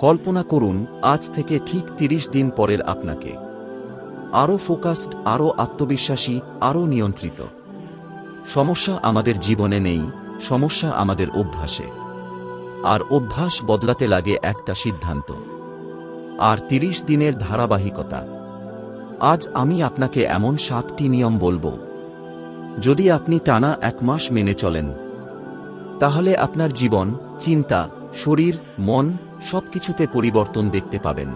কল্পনা করুন, আজ থেকে ঠিক তিরিশ দিন পরের আপনাকে। আরও ফোকাসড, আরও আত্মবিশ্বাসী, আরও নিয়ন্ত্রিত। সমস্যা আমাদের জীবনে নেই, সমস্যা আমাদের অভ্যাসে। আর অভ্যাস বদলাতে লাগে একটা সিদ্ধান্ত। আর তিরিশ দিনের ধারাবাহিকতা। আজ আমি আপনাকে এমন সাতটি নিয়ম বলব। যদি আপনি টানা এক মাস মেনে চলেন, তাহলে আপনার জীবন, চিন্তা, শরীর, মন সবকিছুতে পরিবর্তন দেখতে পাবেন।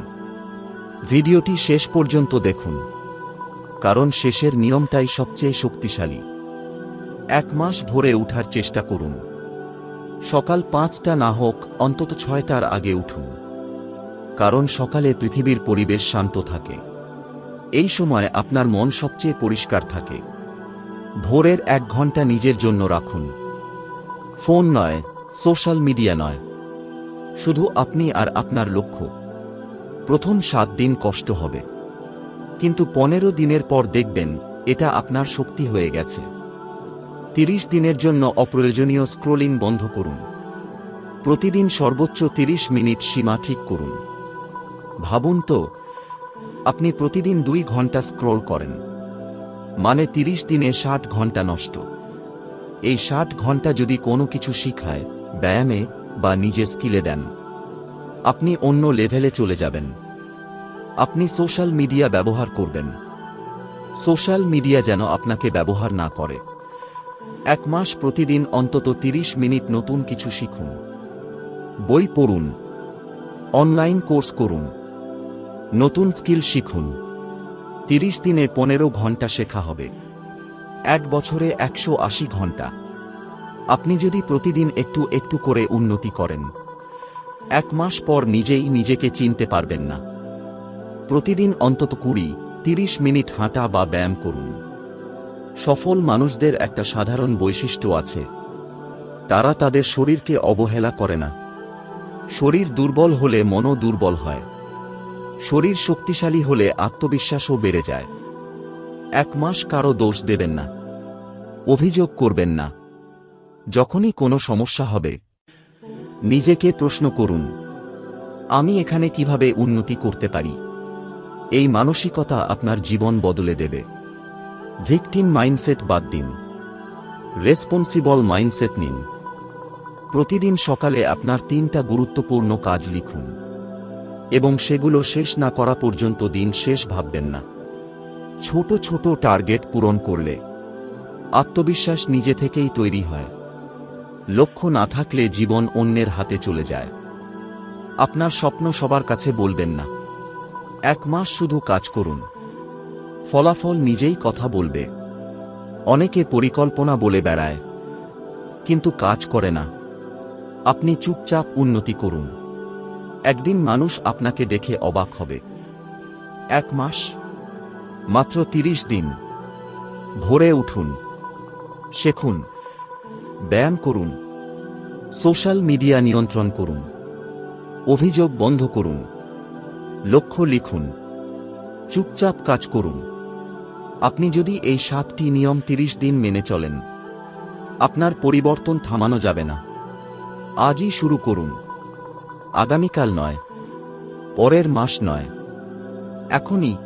ভিডিওটি শেষ পর্যন্ত দেখুন। কারণ শেষের নিয়মটাই সবচেয়ে শক্তিশালী। এক মাস ভোরে উঠার চেষ্টা করুন। সকাল পাঁচটা না হোক, অন্তত ছয়টার আগে উঠুন। কারণ সকালে পৃথিবীর পরিবেশ শান্ত থাকে। এই সময় আপনার মন সবচেয়ে পরিষ্কার থাকে। ভোরের এক ঘণ্টা নিজের জন্য রাখুন। ফোন নয়, সোশ্যাল মিডিয়া নয়। শুধু আপনি আর আপনার লক্ষ্য। প্রথম সাত দিন কষ্ট হবে। কিন্তু পনেরো দিনের পর দেখবেন, এটা আপনার শক্তি হয়ে গেছে। তিরিশ দিনের জন্য অপ্রয়োজনীয় স্ক্রোলিং বন্ধ করুন। প্রতিদিন সর্বোচ্চ তিরিশ মিনিট সীমা ঠিক করুন। ভাবুন তো, আপনি প্রতিদিন দুই ঘণ্টা স্ক্রোল করেন। মানে তিরিশ দিনে ষাট ঘণ্টা নষ্ট। এই ষাট ঘণ্টা যদি কোনো কিছু শিখায়, ব্যায়ামে বা নিজে স্কিলে দেন। আপনি অন্য লেভেলে চলে যাবেন। আপনি সোশ্যাল মিডিয়া ব্যবহার করবেন। সোশ্যাল মিডিয়া যেন আপনাকে ব্যবহার না করে। এক মাস প্রতিদিন অন্তত তিরিশ মিনিট নতুন কিছু শিখুন। বই পড়ুন। অনলাইন কোর্স করুন। নতুন স্কিল শিখুন। তিরিশ দিনে পনেরো ঘণ্টা শেখা হবে। এক বছরে একশো আশি ঘণ্টা। আপনি যদি প্রতিদিন একটু একটু করে উন্নতি করেন, এক মাস পর নিজেই নিজেকে চিনতে পারবেন না। প্রতিদিন অন্তত কুড়ি, তিরিশ মিনিট হাঁটা বা ব্যায়াম করুন। সফল মানুষদের একটা সাধারণ বৈশিষ্ট্য আছে। তারা তাদের শরীরকে অবহেলা করে না। শরীর দুর্বল হলে মনও দুর্বল হয়। শরীর শক্তিশালী হলে আত্মবিশ্বাসও বেড়ে যায়। এক মাস কারও দোষ দেবেন না। অভিযোগ করবেন না। যখনই কোনো সমস্যা হবে, নিজেকে প্রশ্ন করুন, আমি এখানে কীভাবে উন্নতি করতে পারি? এই মানসিকতা আপনার জীবন বদলে দেবে। ভিকটিম মাইন্ডসেট বাদ দিন। রেসপন্সিবল মাইন্ডসেট নিন। প্রতিদিন সকালে আপনার তিনটা গুরুত্বপূর্ণ কাজ লিখুন। এবং সেগুলো শেষ না করা পর্যন্ত দিন শেষ ভাববেন না। ছোট ছোট টার্গেট পূরণ করলে আত্মবিশ্বাস নিজে থেকেই তৈরি হয়। লক্ষ্য না থাকলে জীবন অন্যের হাতে চলে যায়। আপনার স্বপ্ন সবার কাছে বলবেন না। এক মাস শুধু কাজ করুন। ফলাফল নিজেই কথা বলবে। অনেকে পরিকল্পনা বলে বেড়ায়। কিন্তু কাজ করে না। আপনি চুপচাপ উন্নতি করুন। একদিন মানুষ আপনাকে দেখে অবাক হবে। এক মাস? মাত্র তিরিশ দিন। ভোরে উঠুন। শেখুন। ব্যায়াম করুন। সোশ্যাল মিডিয়া নিয়ন্ত্রণ করুন। অভিযোগ বন্ধ করুন। লক্ষ্য লিখুন। চুপচাপ কাজ করুন। আপনি যদি এই সাতটি নিয়ম তিরিশ দিন মেনে চলেন, আপনার পরিবর্তন থামানো যাবে না। আজই শুরু করুন। আগামীকাল নয়, পরের মাস নয়, এখনই